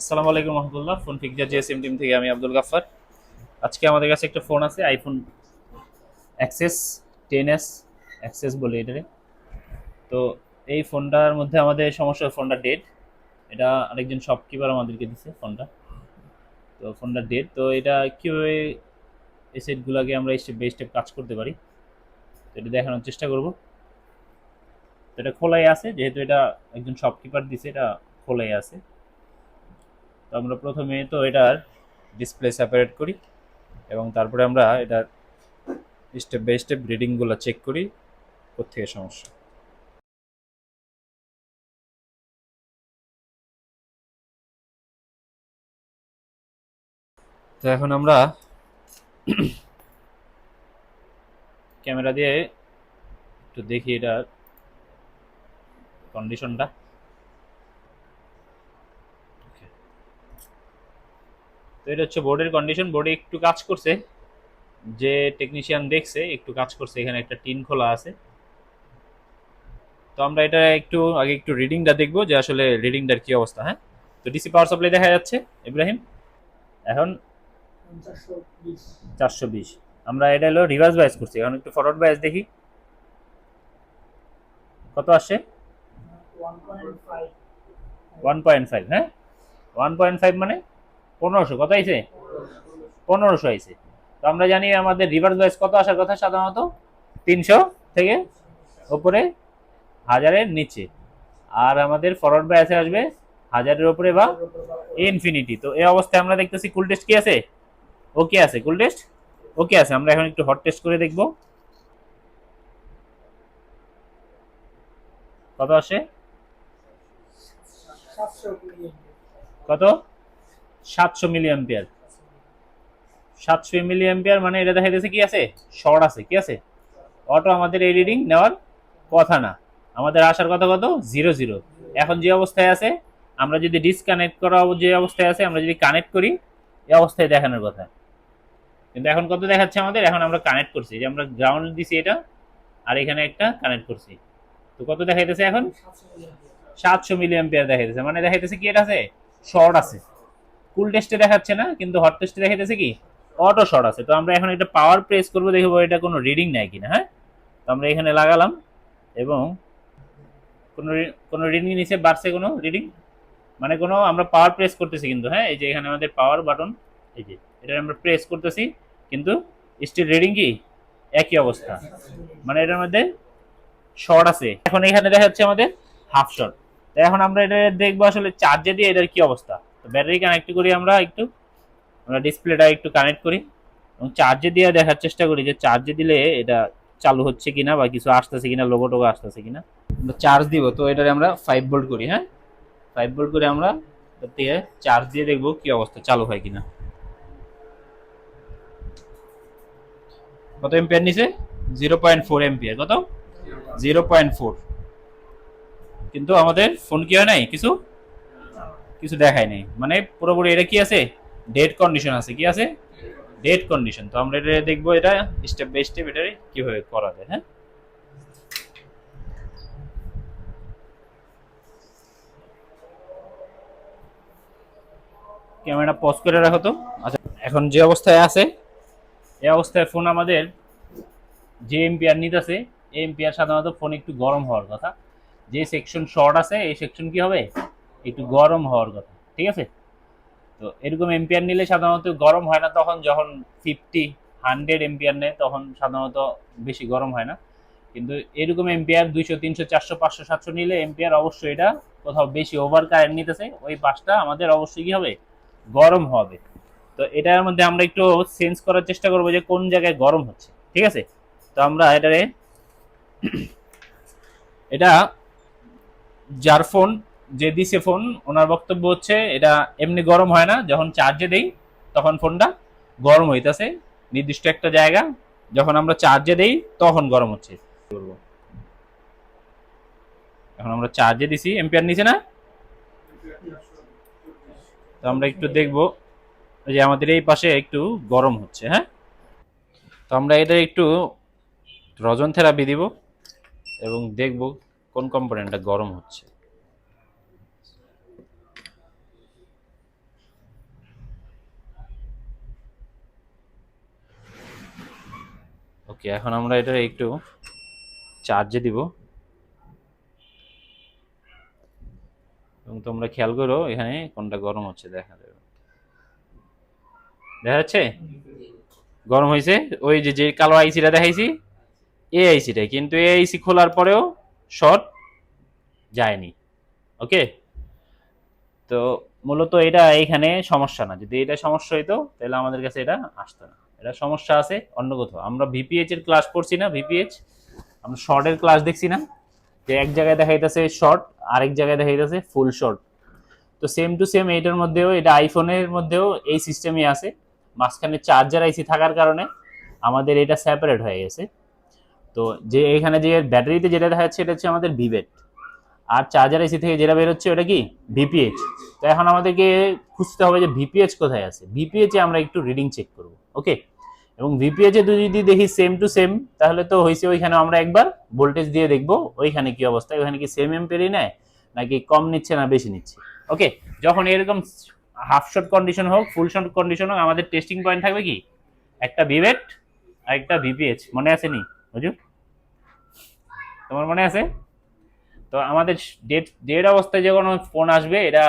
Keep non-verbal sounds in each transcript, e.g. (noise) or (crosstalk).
আসসালামু আলাইকুম রহমতুল্লাহ, ফোন ফিকজার জিএসএম টিম থেকে আমি আব্দুল গাফফার। আজকে আমাদের কাছে একটা ফোন আছে iPhone XS ten S XS বলি এটারে তো এই ফোনটার মধ্যে আমাদের সমস্যা ফোনটা ডেড এটা আরেকজন শপকিপার আমাদেরকে দিছে ফোনটা। তো ফোনটা ডেড তো এটা কীভাবে এই সেটগুলোকে আমরা স্টেপ বাই স্টেপ কাজ করতে পারি? তো এটা দেখানোর চেষ্টা করব। তো এটা খোলাই আছে, যেহেতু এটা একজন শপকিপার দিছে, এটা খোলাই আছে। তো আমরা প্রথমে তো এটার ডিসপ্লে সেপারেট করি এবং তারপরে আমরা এটার স্টেপ বাই স্টেপ রিডিংগুলো চেক করি কোথেকে সমস্যা। তো এখন আমরা ক্যামেরা দিয়ে একটু দেখি এটার কন্ডিশনটা তো এটা হচ্ছে বোর্ডের কন্ডিশন বোর্ডে একটু কাজ করছে যে টেকনিশিয়ান দেখছে একটু কাজ করছে এখানে একটা টিন খোলা আছে। তো আমরা এটা একটু আগে একটু রিডিংটা দেখব যে আসলে রিডিংটার কি অবস্থা হ্যাঁ? তো ডিসি পাওয়ার সাপ্লাই দেখা যাচ্ছে ইব্রাহিম এখন? চারশো বিশ। আমরা এটা হলো রিভার্স বাইস করছি এখন একটু ফরওয়ার্ড বাইস দেখি। কত আসছে ওয়ান পয়েন্ট ফাইভ হ্যাঁ? ওয়ান পয়েন্ট ফাইভ মানে? পনেরোশো কত আইছে? পনেরোশো আইছে। তো আমরা জানি আমাদের রিভার্স বাইস কত আসার কথা সাধারণত? তিনশো থেকে ওপরে হাজারের নিচে। আর আমাদের ফরওয়ার্ড বাইসে আসবে হাজারের ওপরে বা ইনফিনিটি তো এই অবস্থায় আমরা দেখতেছি কুল টেস্ট কি আছে? ওকে আছে কুল টেস্ট ওকে আছে আমরা এখন একটু হট টেস্ট করে দেখব। কত আসে? কত? সাতশো মিলি অ্যাম্পিয়ার সাতশো মিলি মানে এটা দেখা যাচ্ছে কি আছে? শর্ট আছে, কি আছে? অটো আমাদের এই রিডিং নেওয়ার কথা না। আমাদের আসার কথা কত? Zero zero. এখন যে অবস্থায় আছে, আমরা যদি ডিসকানেক্ট করা যে অবস্থায় আছে, আমরা যদি কানেক্ট করি, এই অবস্থায় দেখানোর কথা। কিন্তু এখন কত দেখাচ্ছে আমাদের? এখন আমরা কানেক্ট করছি। যে আমরা গ্রাউন্ড দিছি এটা, আর এখানে একটা কানেক্ট করছি। তো কত দেখাইতেছে এখন? সাতশো মিলি অ্যাম্পিয়ার দেখাইতেছে। মানে দেখাইতেছে কি এটা আছে? শর্ট আছে। কুল টেস্টে দেখাচ্ছে না, কিন্তু হট টেস্টে দেখাইতেছে কি? অটো শর্ট আছে। তো আমরা এখন এটা পাওয়ার প্রেস করব, দেখব এটা কোনো রিডিং নেয় কিনা হ্যাঁ? তো আমরা এখানে লাগালাম এবং কোনো কোনো রিডিং নিচে বাড়ছে কোনো রিডিং মানে কোনো আমরা পাওয়ার প্রেস করতেছি কিন্তু হ্যাঁ? এই যে এখানে আমাদের পাওয়ার বাটন এই যে এটা আমরা প্রেস করতেছি, কিন্তু স্টিল রিডিং কি? একই অবস্থা। মানে এটার মধ্যে শর্ট আছে। এখন এখানে দেখা যাচ্ছে আমাদের হাফ শর্ট তো এখন আমরা এটা দেখব আসলে চার্জে দিয়ে এটার কি অবস্থা। তো ব্যাটারি কানেক্ট করি আমরা একটু। আমরা ডিসপ্লেটা একটু কানেক্ট করি। এবং চার্জে দিয়ে দেখার চেষ্টা করি যে চার্জে দিলে এটা চালু হচ্ছে কিনা বা কিছু আসতেছে কিনা লোগো টোগো আসতেছে কিনা। আমরা চার্জ দিব তো এটারে আমরা ফাইভ ভোল্ট করি হ্যাঁ? ফাইভ ভোল্ট করে আমরা চার্জ দিয়ে দেখব কি অবস্থা চালু হয় কিনা। কত এম্পিয়ার নিছে? জিরো পয়েন্ট ফোর এম্পিয়ার কত? জিরো পয়েন্ট ফোর কিন্তু আমাদের ফোন কি হয় নাই কিছু? কিছু দেখায় নাই। মানে পুরোপুরি এটা কি আছে? ডেড কন্ডিশন আছে, কি আছে? ডেড কন্ডিশন তো আমরা এটা দেখব এটা স্টেপ বাই স্টেপ এটা কীভাবে করা যায় হ্যাঁ? ক্যামেরা পজ করে রাখো তো। আচ্ছা এখন যে অবস্থায় আছে, এই অবস্থায় ফোন আমাদের যে এম্পিয়ার নিতেছে, এই এম্পিয়ার সাধারণত ফোন একটু গরম হওয়ার কথা। যে সেকশন শর্ট আছে, এই সেকশন কি হবে? একটু গরম হওয়ার কথা, ঠিক আছে? তো এরকম এম্পিয়ার নিলে সাধারণত গরম হয় না, তখন যখন ফিফটি হান্ড্রেড এম্পিয়ার নেয়, তখন সাধারণত বেশি গরম হয় না। কিন্তু এরকম এম্পিয়ার দুইশো, তিনশো, চারশো, পাঁচশো, সাতশো নিলে এম্পিয়ার অবশ্যই এটা কোথাও বেশি ওভার কারেন্ট নিতেছে, ওই পাঁচটা আমাদের অবশ্যই কি হবে? গরম হবে। তো এটার মধ্যে আমরা একটু সেন্স করার চেষ্টা করব যে কোন জায়গায় গরম হচ্ছে, ঠিক আছে? তো আমরা এটারে, এটা যার ফোন যে দিছে ফোন, ওনার বক্তব্য হচ্ছে, এটা এমনি গরম হয় না, যখন চার্জে দেই, তখন ফোনটা গরম হইতাছে। নির্দিষ্ট একটা জায়গা, যখন আমরা চার্জে দেই, তখন গরম হচ্ছে। এখন আমরা চার্জে দিছি এম্পিয়ার নিচে না? তো আমরা একটু দেখব যে আমাদের এই পাশে একটু গরম হচ্ছে হ্যাঁ? তো আমরা এটা একটু রজন থেরাপি দিব, এবং দেখব কোন কম্পোনেন্টটা গরম হচ্ছে। ওকে এখন আমরা এটা একটু চার্জে দিব। এবং তোমরা খেয়াল করো, এখানে কোনটা গরম হচ্ছে দেখা যাবে। দেখা যাচ্ছে? গরম হয়েছে? ওই যে যে কালো আইসিটা দেখাইছি? এ আইসিটাই কিন্তু এ আইসি খোলার পরেও শর্ট যায়নি। ওকে তো মূলত এটা এইখানে সমস্যা না। যদি এটা সমস্যা হইতো, তাহলে আমাদের কাছে এটা আসতো না। এটা সমস্যা আছে, অন্য কোথাও। আমরা ভিপিএইচ এর ক্লাস পড়ছি না ভিপিএইচ আমরা শর্টের ক্লাস দেখছি না। যে এক জায়গায় দেখাইতেছে শর্ট আরেক জায়গায় দেখাইতেছে ফুল শর্ট তো সেম টু সেম এইটার মধ্যেও, এটা আইফোনের মধ্যেও এই সিস্টেমই আছে। মাঝখানে চার্জার আইসি থাকার কারণে আমাদের এটা সেপারেট হয়ে গেছে। তো যে এখানে যে ব্যাটারিতে যেটা দেখা যাচ্ছে এটা হচ্ছে আমাদের ভিভেট আর চার্জার এসি থেকে যেটা বেরোচ্ছে ওটা কি? ভিপিএইচ তো এখন আমাদেরকে খুঁজতে হবে যে ভিপিএইচ কোথায় আছে। ভিপিএইচ আমরা একটু রিডিং চেক করব ওকে এবং ভিপিএইচ যদি দেখি সেম টু সেম তাহলে তো হয়েছে ওইখানে আমরা একবার ভোল্টেজ দিয়ে দেখব ওইখানে কি অবস্থা, ওইখানে কি সেম এম্পেরই নেয় নাকি কম নিচ্ছে না বেশি নিচ্ছে ওকে যখন এরকম হাফ শর্ট কন্ডিশন হোক ফুল শর্ট কন্ডিশন হোক, আমাদের টেস্টিং পয়েন্ট থাকবে কি? একটা ভিভেট আর একটা ভিপিএইচ মনে আছে নি? তোমার মনে আছে? তো আমাদের ডেড ডেড অবস্থায় যে কোনো ফোন আসবে, এটা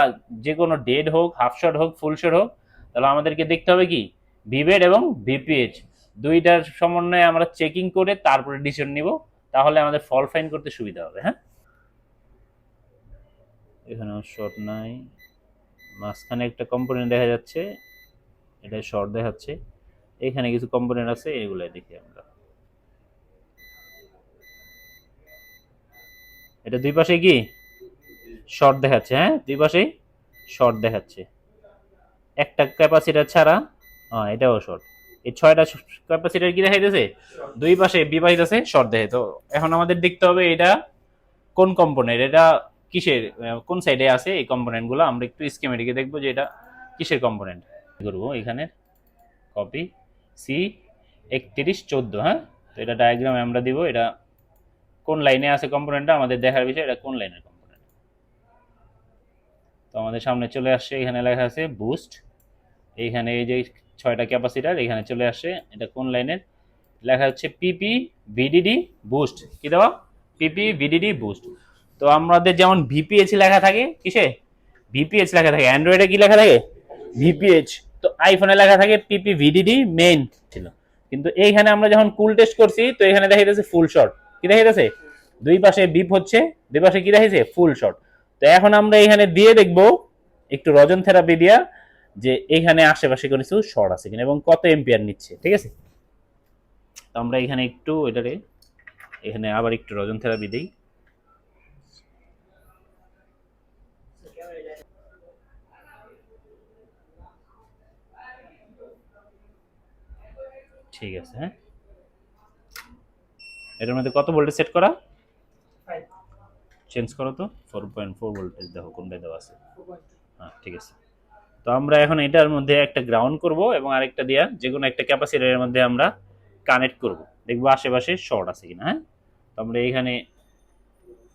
যে কোনো ডেড হোক হাফ শট হোক ফুল শট হোক, তাহলে আমাদেরকে দেখতে হবে কি? ভিভেড এবং ভিপিএইচ দুইটার সমন্বয়ে আমরা চেকিং করে তারপরে ডিসিশন নিব, তাহলে আমাদের ফল ফাইন করতে সুবিধা হবে হ্যাঁ? এখানেও শর্ট নাই। মাঝখানে একটা কম্পোনেন্ট দেখা যাচ্ছে, এটা শর্ট দেখাচ্ছে। এখানে কিছু কম্পোনেন্ট আছে, এগুলাই দেখি আমরা। এটা দুই পাশে কি? শর্ট দেখাচ্ছে হ্যাঁ? দুই পাশেই শর্ট দেখাচ্ছে। একটা ক্যাপাসিটার ছাড়া হ্যাঁ এটাও শর্ট। এই ছয়টা ক্যাপাসিটার কি দেখাইতেছে? দুই পাশে বিবাহিত আছে, শর্ট দেখে তো এখন আমাদের দেখতে হবে এটা কোন কম্পোনেন্ট এটা কিসের কোন সাইডে আছে এই কম্পোনেন্টগুলো আমরা একটু স্কেমেটিকে দেখব যে এটা কিসের কম্পোনেন্ট করব এখানে কপি সি একত্রিশ চোদ্দ হ্যাঁ? তো এটা ডায়াগ্রামে আমরা দিব, এটা কোন লাইনে আছে কম্পোনেন্টটা আমাদের দেখার বিষয় এটা কোন লাইনের কম্পোনেন্ট তো আমাদের সামনে চলে আসছে এখানে লেখা আছে বুস্ট এইখানে এই যে ছয়টা ক্যাপাসিটার এখানে চলে আসছে এটা কোন লাইনের? লেখা হচ্ছে পিপি ভিডিডি বুস্ট কি দেওয়া? পিপি ভিডিডি বুস্ট তো আমাদের যেমন ভিপিএইচ লেখা থাকে, কিসে? ভিপিএইচ লেখা থাকে। অ্যান্ড্রয়েডে কি লেখা থাকে? ভিপিএইচ তো আইফোনে লেখা থাকে পিপি ভিডিডি মেইন ছিল। কিন্তু এইখানে আমরা যখন কুল টেস্ট করছি, তো এখানে দেখা যাচ্ছে ফুল শট কি দেখা যাচ্ছে দুই পাশে বিপ হচ্ছে, দুই পাশে কি দেখাইছে? ফুল শট তো এখন আমরা এখানে দিয়ে দেখব একটু রজন থেরাপি দিয়া যে এখানে আশেপাশে কোনো কিছু শর্ট আছে কিনা এবং কত এম্পিয়ার নিচ্ছে, ঠিক আছে? তো আমরা এখানে একটু এটারে এখানে আবার একটু রজন থেরাপি দিই। ঠিক আছে হ্যাঁ? এটার মধ্যে কত ভোল্টেজ সেট করা? চেঞ্জ করো তো। ফোর পয়েন্ট ফোর ভোল্টেজ দেখো কোনটা দেওয়া আছে। হ্যাঁ ঠিক আছে। তো আমরা এখন এটার মধ্যে একটা গ্রাউন্ড করব এবং আরেকটা দিয়া যে কোনো একটা ক্যাপাসিটারের মধ্যে আমরা কানেক্ট করব। দেখব আশেপাশে শর্ট আছে কিনা হ্যাঁ? তো আমরা এইখানে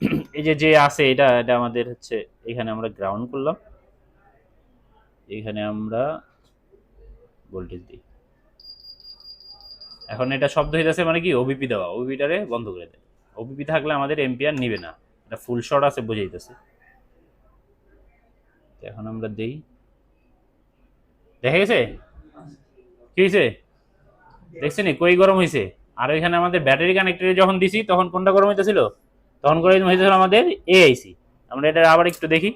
(clears throat) এই যে যে আছে এটা এটা আমাদের হচ্ছে এখানে আমরা গ্রাউন্ড করলাম। এখানে আমরা ভোল্টেজ দিই। এখন এটা শব্দ হইতেছে মানে কি ওবিপি দেওয়া। ওবিপিটারে বন্ধ করে দেয়। ওবিপি থাকলে আমাদের এম্পিয়ার নিবে না। এটা ফুল শর্ট আছে বুঝাইতেছে। এখন আমরা দেই। দেখা গেছে? কি হয়েছে দেখছেন কই গরম হয়েছে আর ওইখানে আমাদের ব্যাটারি কানেক্টরে যখন দিছি, তখন কোনটা গরম হইতেছিল? তখন গরম হইতেছিল আমাদের এআইসি আমরা এটা আবার একটু দেখি।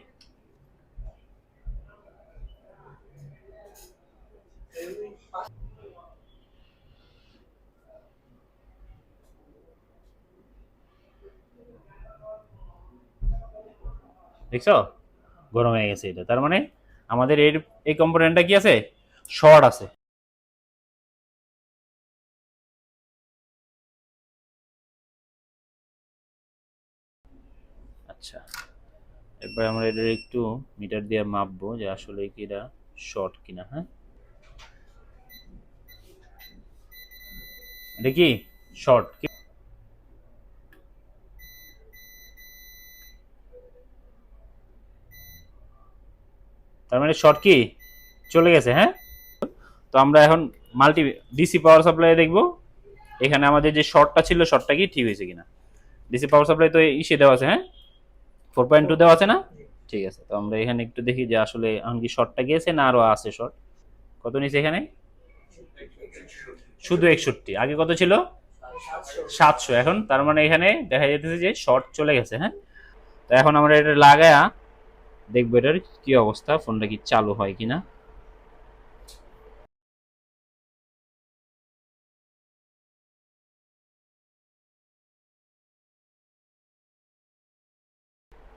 দেখছ? গরম হয়ে গেছে এটা। তার মানে আমাদের এর এই কম্পোনেন্টটা কি আছে? শর্ট আছে। আচ্ছা। এরপর আমরা এটা একটু মিটার দিয়ে মাপবো যে আসলে কি এটা শর্ট কিনা হ্যাঁ? এটা কি? শর্ট তার মানে শর্ট কি? চলে গেছে হ্যাঁ? তো আমরা এখন মাল্টি ডিসি পাওয়ার সাপ্লাই দেখব। এখানে আমাদের যে শর্টটা ছিল শর্টটা কি ঠিক হয়েছে কিনা? ডিসি পাওয়ার সাপ্লাই তো ইসে দেওয়া আছে হ্যাঁ? ফোর পয়েন্ট টু দেওয়া আছে না? ঠিক আছে, তো আমরা এখানে একটু দেখি যে আসলে এখন কি শর্টটা গিয়েছে না আরও আছে শর্ট কত নিয়েছে এখানে? শুধু একষট্টি। আগে কত ছিল? সাতশো। এখন তার মানে এখানে দেখা যেতেছে যে শর্ট চলে গেছে হ্যাঁ? তো এখন আমরা এটা লাগায়া দেখব এটার কি অবস্থা ফোনটা কি চালু হয় কিনা।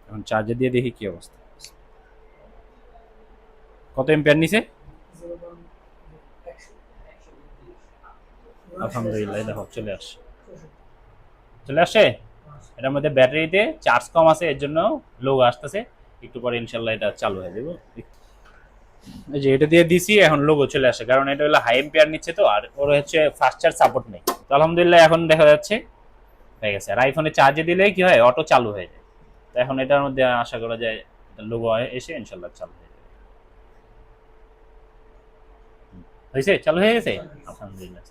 এখন চার্জে দিয়ে দেখি কি অবস্থা। কত এম্পিয়ার নিছে? আলহামদুলিল্লাহ দেখো, চলে আসছে। চলে আসছে? এটার মধ্যে ব্যাটারিতে চার্জ কম আছে, এর জন্য লো আসতেছে। একটু পরে ইনশাল্লাহ এটা চালু হয়ে যাবে। এই যে এটা দিয়ে দিছি, এখন লোগো চলে আসে। কারণ এটা হলো হাই এম্পিয়ার নিচ্ছে তো, আর ওর হচ্ছে ফাস্ট চার্জ সাপোর্ট নেই। তো আলহামদুলিল্লাহ এখন দেখা যাচ্ছে, হয়ে গেছে। আর আইফোনে চার্জে দিলে কি হয় অটো চালু হয়ে যায়। তো এখন এটার মধ্যে আশা করা যায় লোগো এসে ইনশাল্লাহ চালু হয়ে যাবে। হয়েছে? চালু হয়ে গেছে? আলহামদুলিল্লাহ